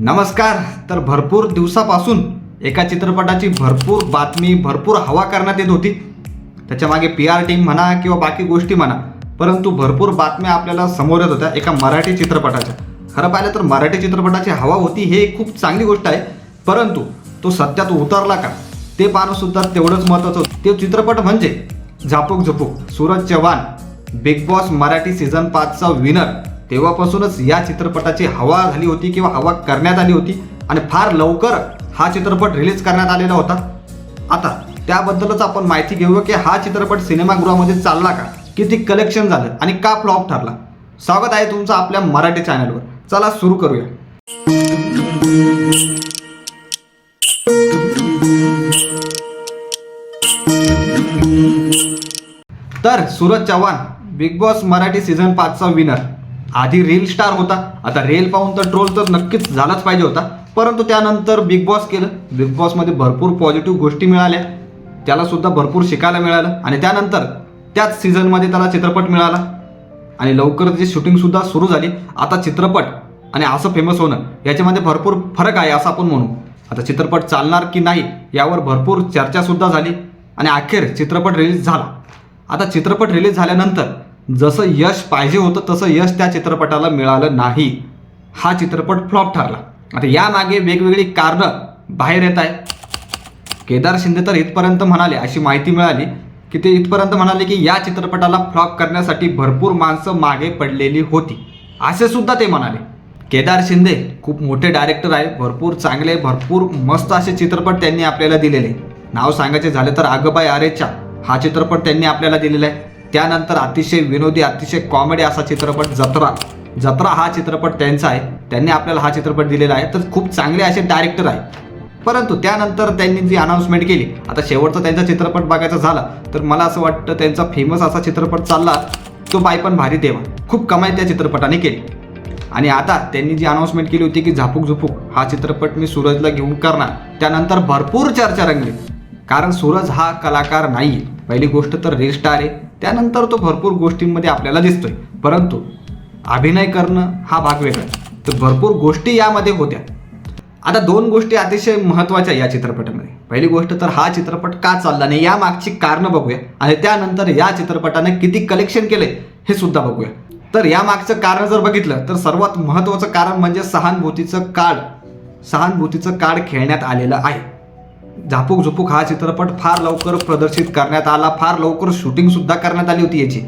नमस्कार तर भरपूर दिवसापासून एका चित्रपटाची भरपूर बातमी भरपूर हवा करण्यात येत होती. त्याच्यामागे पी आर टीम म्हणा किंवा बाकी गोष्टी म्हणा परंतु भरपूर बातम्या आपल्याला समोर येत होत्या एका मराठी चित्रपटाच्या. खरं पाहिलं तर मराठी चित्रपटाची हवा होती हे खूप चांगली गोष्ट आहे परंतु तो सत्यात उतरला का? ते पाहणंसुद्धा तेवढंच महत्त्वाचं होतं. ते चित्रपट म्हणजे Zapuk Zupuk Suraj Chavan Bigg Boss Marathi season पाचचा winner तेव्हापासूनच या चित्रपटाची हवा झाली होती किंवा हवा करण्यात आली होती आणि फार लवकर हा चित्रपट रिलीज करण्यात आलेला होता. आता त्याबद्दलच आपण माहिती घेऊया की हा चित्रपट सिनेमागृहामध्ये चालला का? किती कलेक्शन झालं आणि का फ्लॉप ठरला? स्वागत आहे तुमचं आपल्या मराठी चॅनलवर चला सुरू करूया. तर Suraj Chavan Bigg Boss Marathi season पाचचा winner आधी रील स्टार होता. आता रील पाहून तर ट्रोल तर नक्कीच झालाच पाहिजे होता. परंतु त्यानंतर बिग बॉस केलं. बिग बॉसमध्ये भरपूर पॉझिटिव्ह गोष्टी मिळाल्या. त्याला सुद्धा भरपूर शिकायला मिळालं. आणि त्यानंतर त्याच सीझनमध्ये त्याला चित्रपट मिळाला. आणि लवकर त्याची शूटिंगसुद्धा सुरू झाली. आता चित्रपट आणि असं फेमस होणं याच्यामध्ये भरपूर फरक आहे असं आपण म्हणू. आता चित्रपट चालणार की नाही यावर भरपूर चर्चासुद्धा झाली. आणि अखेर चित्रपट रिलीज झाला. आता चित्रपट रिलीज झाल्यानंतर जसं यश पाहिजे होतं तसं यश त्या चित्रपटाला मिळालं नाही. हा चित्रपट फ्लॉप ठरला. आता यामागे वेगवेगळी कारणं बाहेर येत आहे केदार शिंदे तर इथपर्यंत म्हणाले अशी माहिती मिळाली की ते इथपर्यंत म्हणाले की या चित्रपटाला फ्लॉप करण्यासाठी भरपूर माणसं मागे पडलेली होती. असे सुद्धा ते म्हणाले. केदार शिंदे खूप मोठे डायरेक्टर आहे भरपूर चांगले भरपूर मस्त असे चित्रपट त्यांनी आपल्याला दिलेले. नाव सांगायचे झाले तर आगबाई आरेच्या हा चित्रपट त्यांनी आपल्याला दिलेला आहे. त्यानंतर अतिशय विनोदी अतिशय कॉमेडी असा चित्रपट जत्रा. जत्रा हा चित्रपट त्यांचा आहे. त्यांनी आपल्याला हा चित्रपट दिलेला आहे. तर खूप चांगले असे डायरेक्टर आहे परंतु त्यानंतर त्यांनी जी अनाऊन्समेंट केली आता शेवटचा त्यांचा चित्रपट बघायचा झाला तर मला असं वाटतं त्यांचा फेमस असा चित्रपट चालला तो बाय पण भारी देवा. खूप कमाई त्या चित्रपटाने केली. आणि आता त्यांनी जी अनाऊन्समेंट केली होती की झापूक झुपूक हा चित्रपट मी सूरजला घेऊन करणार. त्यानंतर भरपूर चर्चा रंगली. कारण सूरज हा कलाकार नाही पहिली गोष्ट तर रील स्टार आहे. त्यानंतर तो भरपूर गोष्टींमध्ये आपल्याला दिसतोय. परंतु अभिनय करणं हा भाग वेगळा तर भरपूर गोष्टी यामध्ये होत्या. आता दोन गोष्टी अतिशय महत्त्वाच्या या चित्रपटामध्ये. पहिली गोष्ट तर हा चित्रपट का चालला नाही यामागची कारणं बघूया. आणि त्यानंतर या चित्रपटाने किती कलेक्शन केले हे सुद्धा बघूया. तर यामागचं कारण जर बघितलं तर सर्वात महत्त्वाचं कारण म्हणजे सहानुभूतीचं कार्ड सहानुभूतीचं कार्ड खेळण्यात आलेलं आहे. झापूक झुपूक हा चित्रपट फार लवकर प्रदर्शित करण्यात आला. फार लवकर शूटिंगसुद्धा करण्यात आली होती याची.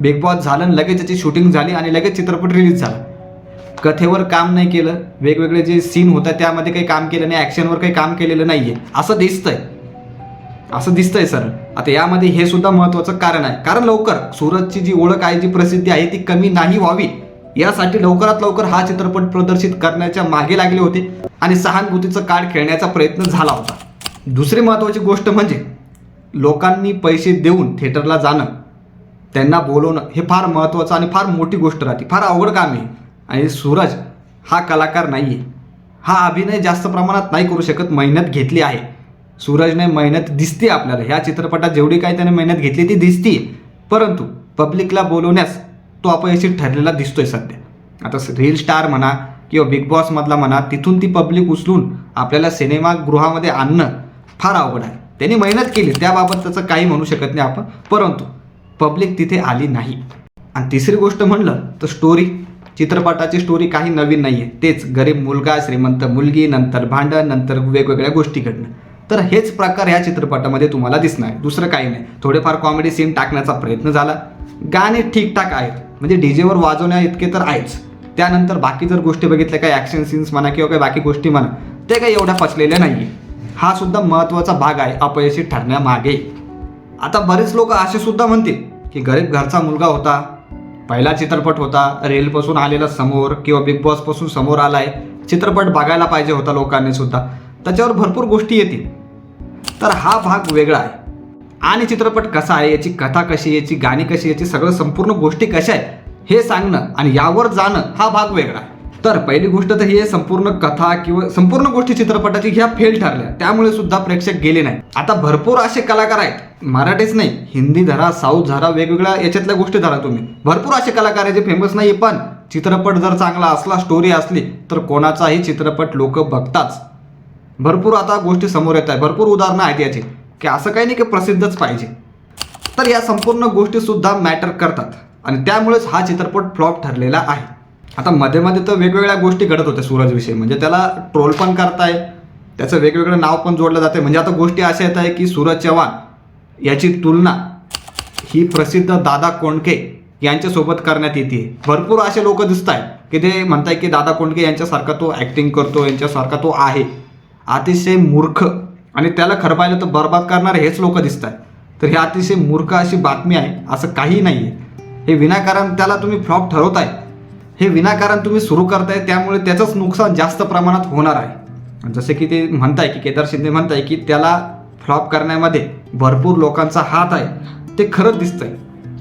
बिग बॉस झालं आणि लगेच याची शूटिंग झाली आणि लगेच चित्रपट रिलीज झाला. कथेवर काम नाही केलं. वेगवेगळे जे सीन होता त्यामध्ये काही काम केलं नाही. ॲक्शनवर काही काम केलेलं नाही आहे असं दिसतंय. असं दिसतंय सर आता यामध्ये हे सुद्धा महत्वाचं कारण आहे. कारण लवकर सूरजची जी ओळख आहे जी प्रसिद्धी आहे ती कमी नाही व्हावी. यासाठी लवकरात लवकर हा चित्रपट प्रदर्शित करण्याच्या मागे लागले होते आणि सहानुभूतीचं कार्ड खेळण्याचा प्रयत्न झाला होता. दुसरी महत्त्वाची गोष्ट म्हणजे लोकांनी पैसे देऊन थिएटरला जाणं. त्यांना बोलवणं हे फार महत्त्वाचं आणि फार मोठी गोष्ट राहते. फार अवघड काम आहे. आणि सूरज हा कलाकार नाही आहे हा अभिनय जास्त प्रमाणात नाही करू शकत मेहनत घेतली आहे. सूरजने मेहनत दिसते आपल्याला. ह्या चित्रपटात जेवढी काही त्याने मेहनत घेतली ती दिसते परंतु पब्लिकला बोलवण्यास तो अपयशी ठरलेला दिसतोय सध्या. आता रील स्टार म्हणा किंवा बिग बॉसमधला म्हणा तिथून ती पब्लिक उचलून आपल्याला सिनेमागृहामध्ये आणणं फार अवघड आहे. त्यांनी मेहनत केली त्याबाबत त्याचं काही म्हणू शकत नाही आपण. परंतु पब्लिक तिथे आली नाही. आणि तिसरी गोष्ट म्हणलं तर स्टोरी चित्रपटाची स्टोरी काही नवीन नाही आहे तेच गरीब मुलगा श्रीमंत मुलगी नंतर भांडण नंतर वेगवेगळ्या गोष्टी घडणं. तर हेच प्रकार ह्या चित्रपटामध्ये तुम्हाला दिसणार. आहे दुसरं काही नाही. थोडेफार कॉमेडी सीन टाकण्याचा प्रयत्न झाला. गाणे ठीकठाक आहेत. म्हणजे डीजेवर वाजवण्या इतके तर आहेच. त्यानंतर बाकी जर गोष्टी बघितल्या काही ॲक्शन सीन्स म्हणा किंवा काही बाकी गोष्टी म्हणा ते काही एवढ्या पचलेल्या नाही हा सुद्धा महत्त्वाचा भाग आहे अपयशी ठरण्यामागे. आता बरेच लोक असे सुद्धा म्हणतील की गरीब घरचा मुलगा होता पहिला चित्रपट होता रेलपासून आलेला समोर किंवा बिग बॉसपासून समोर आलाय चित्रपट बघायला पाहिजे होता लोकांनी सुद्धा. त्याच्यावर भरपूर गोष्टी येतील. तर हा भाग वेगळा आहे. आणि चित्रपट कसा आहे याची कथा कशी याची गाणी कशी याची सगळं संपूर्ण गोष्टी कशा आहेत हे सांगणं आणि यावर जाणं हा भाग वेगळा तर पहिली गोष्ट तर ही संपूर्ण कथा किंवा संपूर्ण गोष्टी चित्रपटाची ह्या फेल ठरल्या. त्यामुळे सुद्धा प्रेक्षक गेले नाही आता भरपूर असे कलाकार आहेत. मराठीच नाही हिंदी धरा साऊथ धरा वेगवेगळ्या याच्यातल्या गोष्टी धरा तुम्ही. भरपूर असे कलाकार आहे जे फेमस नाही पण चित्रपट जर चांगला असला स्टोरी असली तर कोणाचाही चित्रपट लोक बघताच. भरपूर आता गोष्टी समोर येत आहे भरपूर उदाहरणं आहेत याची. की असं काही नाही की प्रसिद्धच पाहिजे. तर या संपूर्ण गोष्टीसुद्धा मॅटर करतात. आणि त्यामुळेच हा चित्रपट फ्लॉप ठरलेला आहे. आता मध्ये मध्ये तर वेगवेगळ्या गोष्टी घडत होत्या सूरजविषयी. म्हणजे त्याला ट्रोल पण करताय त्याचं वेगवेगळं नाव पण जोडलं जाते म्हणजे आता गोष्टी अशा येत आहे की सूरज चव्हाण याची तुलना ही प्रसिद्ध दादा कोंडके यांच्यासोबत करण्यात येते भरपूर असे लोक दिसत आहेत की ते म्हणताय की दादा कोंडके यांच्यासारखा तो ॲक्टिंग करतो यांच्यासारखा तो आहे. अतिशय मूर्ख आणि त्याला खरं पाहिलं तर बर्बाद करणारे हेच लोक दिसत आहेत तर ही अतिशय मूर्ख अशी बातमी आहे असं काही नाही आहे हे विनाकारण त्याला तुम्ही फ्लॉप ठरवताय. हे विनाकारण तुम्ही सुरू करताय त्यामुळे त्याचंच नुकसान जास्त प्रमाणात होणार आहे. जसे की ते म्हणताय की केदार शिंदे म्हणताय की त्याला फ्लॉप करण्यामध्ये भरपूर लोकांचा हात आहे. ते खरंच दिसतंय.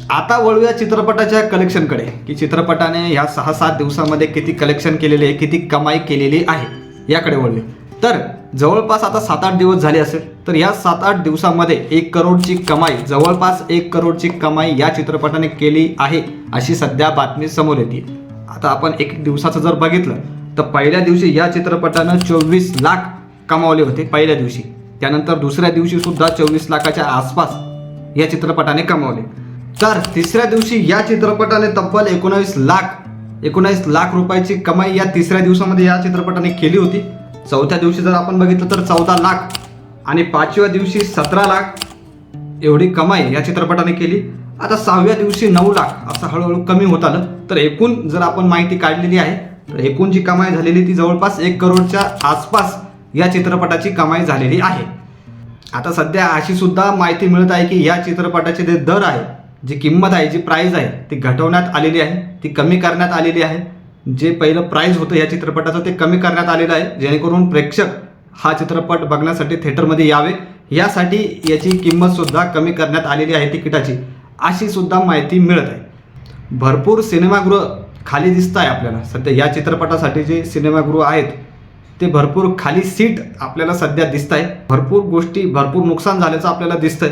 आता वळूया चित्रपटाच्या कलेक्शनकडे की चित्रपटाने ह्या सहा सात दिवसामध्ये किती कलेक्शन केलेले आहे किती कमाई केलेली आहे याकडे वळूया. तर जवळपास आता सात आठ दिवस झाले असेल तर या सात आठ दिवसामध्ये एक करोडची कमाई जवळपास एक करोडची कमाई या चित्रपटाने केली आहे अशी सध्या बातमी समोर येते. आता आपण एक दिवसाचं जर बघितलं तर पहिल्या दिवशी या चित्रपटानं चोवीस लाख कमावले होते पहिल्या दिवशी. त्यानंतर दुसऱ्या दिवशी सुद्धा चोवीस लाखाच्या आसपास या चित्रपटाने कमावले. तर तिसऱ्या दिवशी या चित्रपटाने तब्बल एकोणावीस लाख एकोणावीस लाख रुपयाची कमाई या तिसऱ्या दिवसामध्ये या चित्रपटाने केली होती. चौथ्या दिवशी जर आपण बघितलं तर चौदा लाख आणि पाचव्या दिवशी सतरा लाख एवढी कमाई या चित्रपटाने केली. आता सहाव्या दिवशी नऊ लाख असं हळूहळू कमी होत आलं. तर एकूण जर आपण माहिती काढलेली आहे तर एकूण जी कमाई झालेली ती जवळपास एक करोडच्या आसपास या चित्रपटाची कमाई झालेली आहे. आता सध्या अशी सुद्धा माहिती मिळत आहे की या चित्रपटाचे जे दर आहे जी किंमत आहे जी प्राईज आहे ती घटवण्यात आलेली आहे ती कमी करण्यात आलेली आहे. जे पहिलं प्राईज होतं या चित्रपटाचं ते कमी करण्यात आलेलं आहे. जेणेकरून प्रेक्षक हा चित्रपट बघण्यासाठी थिएटरमध्ये यावे. यासाठी याची किंमत सुद्धा कमी करण्यात आलेली आहे तिकिटाची. अशी सुद्धा माहिती मिळत आहे. भरपूर सिनेमागृह खाली दिसत आहे आपल्याला. सध्या या चित्रपटासाठी जे सिनेमागृह आहेत ते भरपूर खाली सीट आपल्याला सध्या दिसत आहे भरपूर गोष्टी भरपूर नुकसान झाल्याचं आपल्याला दिसतंय.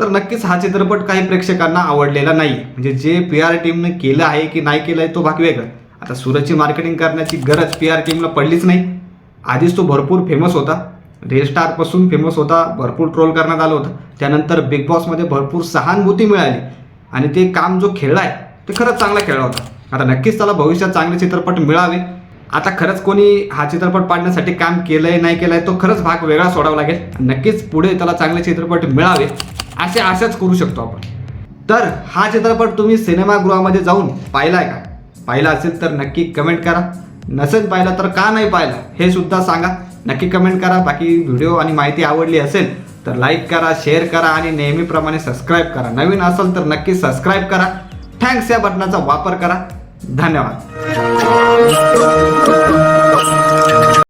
तर नक्कीच हा चित्रपट काही प्रेक्षकांना आवडलेला नाही म्हणजे जे पी आर टीमने केलं आहे की नाही केलं आहे तो भाग वेगळं. आता सूरजची मार्केटिंग करण्याची गरज पी आर टीमला पडलीच नाही. आधीच तो भरपूर फेमस होता. रिअल स्टारपासून फेमस होता भरपूर ट्रोल करण्यात आलं होतं. त्यानंतर बिग बॉसमध्ये भरपूर सहानुभूती मिळाली. आणि ते काम जो खेळला आहे ते खरंच चांगला खेळला होता. आता नक्कीच त्याला भविष्यात चांगले चित्रपट मिळावे. आता खरंच कोणी हा चित्रपट पाडण्यासाठी काम केलंय नाही केलंय तो खरंच भाग वेगळा सोडावा लागेल. नक्कीच पुढे त्याला चांगले चित्रपट मिळावे असे आशाच करू शकतो आपण. तर हा चित्रपट तुम्ही सिनेमागृहामध्ये जाऊन पाहिला आहे का? पाहिला असेल तर नक्की कमेंट करा. नसेल पाहिला तर का नाही पाहिला हे सुद्धा सांगा. नक्की कमेंट करा. बाकी व्हिडिओ आणि माहिती आवडली असेल तर लाईक करा शेअर करा आणि नेहमीप्रमाणे सबस्क्राईब करा. नवीन असेल तर नक्की सबस्क्राईब करा. थँक्स या बटनाचा वापर करा. धन्यवाद.